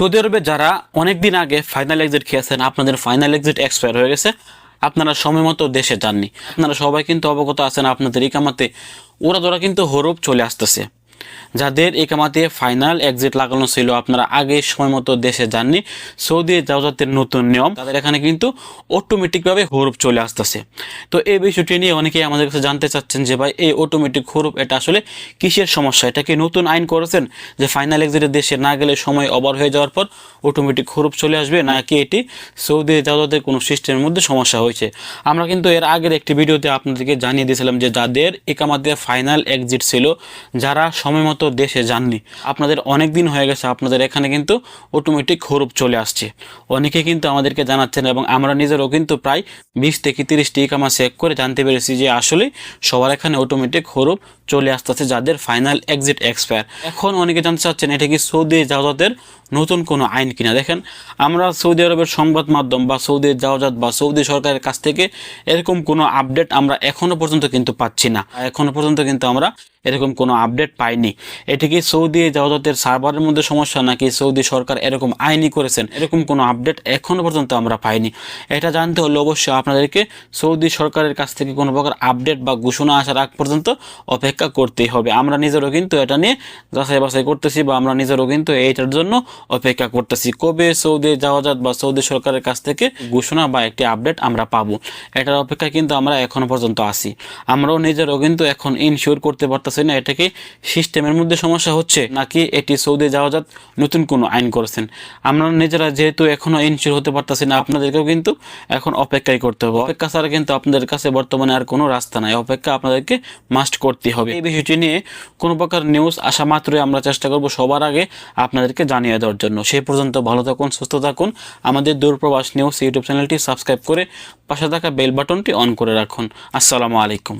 Saudi আরবে যারা অনেক দিন আগে ফাইনাল এক্সিট খেয়েছেন, আপনাদের ফাইনাল এক্সিট এক্সপায়ার হয়ে গেছে, আপনারা সময় মতো দেশে যাননি। আপনারা সবাই কিন্তু অবগত আছেন, আপনাদের ইকামাতে ওরা ধরা কিন্তু হরফ চলে আসতেছে। যাদের একামাতে ফাইনাল এক্সিট লাগানো ছিল আপনারা আগে সময় মতো দেশে যাননি। সৌদি যাওয়াতের নতুন নিয়ম, তাদের এখানে কিন্তু অটোমেটিকভাবে হরফ চলে আসতেছে। তো এই বিষয়টি নিয়ে অনেকেই আমাদের কাছে জানতে চাচ্ছেন যে ভাই, এই অটোমেটিক হরফ এটা আসলে কিসের সমস্যা? এটা কি নতুন আইন করেছেন যে ফাইনাল এক্সিটের দেশে না গেলে সময় ওভার হয়ে যাওয়ার পর অটোমেটিক হরফ চলে আসবে, নাকি এটি সৌদি যাওয়াতের কোনো সিস্টেমের মধ্যে সমস্যা হয়েছে? আমরা কিন্তু এর আগের একটি ভিডিওতে আপনাদেরকে জানিয়ে দিয়েছিলাম যে যাদের একামাতে ফাইনাল এক্সিট ছিল, যারা সময় মতো দেশে যাননি। আপনাদের অনেক দিন হয়ে গেছে, আপনাদের এখানে কিন্তু অটোমেটিক হরফ চলে আসছে। অনেকে কিন্তু আমাদেরকে জানাচ্ছেন এবং আমরা নিজেরও কিন্তু প্রায় বিশ থেকে তিরিশটি ইকামা চেক করে জানতে পেরেছি যে আসলে সবার এখানে অটোমেটিক হরফ চলে আসতেছে যাদের ফাইনাল এক্সিট এক্সপায়ার এখন অনেকে জানতে চাচ্ছেন, এটা কি সৌদি জাহাজের নতুন কোনো আইন কিনা? দেখেন, আমরা সৌদি আরবের সংবাদ মাধ্যম বা সৌদি জাহাজাত বা সৌদি সরকারের কাছ থেকে এরকম কোনো আপডেট আমরা এখনও পর্যন্ত কিন্তু পাচ্ছি না। এখনও পর্যন্ত কিন্তু আমরা এরকম কোনো আপডেট পাইনি। এটি কি সৌদি জাহাজাতের সার্ভারের মধ্যে সমস্যা নাকি সৌদি সরকার এরকম আইনি করেছেন? এরকম কোনো আপডেট এখনও পর্যন্ত আমরা পাইনি। এটা জানতে হলে অবশ্যই আপনাদেরকে সৌদি সরকারের কাছ থেকে কোনো প্রকার আপডেট বা ঘোষণা আসার আগ পর্যন্ত অপেক্ষা করতেই হবে। আমরা নিজেরও কিন্তু এটা নিয়ে যাচাই বাছাই করতেছি বা আমরা নিজেরও কিন্তু এইটার জন্য অপেক্ষা করতেছি। কবে সৌদি জাহাজাত বা সৌদি সরকারের কাছ থেকে ঘোষণা বা একটি আপডেট আমরা পাবো? এটার অপেক্ষায় কিন্তু আমরা এখনও পর্যন্ত আছি। আমরাও নিজেরও কিন্তু এখন ইনশিওর করতে পারতেছি না। এটা কি সিস্টেমের মধ্যে সমস্যা হচ্ছে নাকি এটি সৌদি জাহাজাত নতুন কোনো আইন করেছেন? আমরা নিজেরা যেহেতু এখনও ইনশিওর হতে পারতেছি না, আপনাদেরকেও কিন্তু এখন অপেক্ষাই করতে হবে। অপেক্ষা ছাড়া কিন্তু আপনাদের কাছে বর্তমানে আর কোনো রাস্তা নাই। অপেক্ষা আপনাদেরকে মাস্ট করতে হবে। এই বিষয়টি নিয়ে কোনো প্রকার নিউজ আসা মাত্রই আমরা চেষ্টা করব সবার আগে আপনাদেরকে জানিয়ে দেওয়ার জন্য। সেই পর্যন্ত ভালো থাকুন, সুস্থ থাকুন। আমাদের দূরপ্রবাস নিউজ ইউটিউব চ্যানেলটি সাবস্ক্রাইব করে পাশে থাকা বেল বাটনটি অন করে রাখুন। আসসালামু আলাইকুম।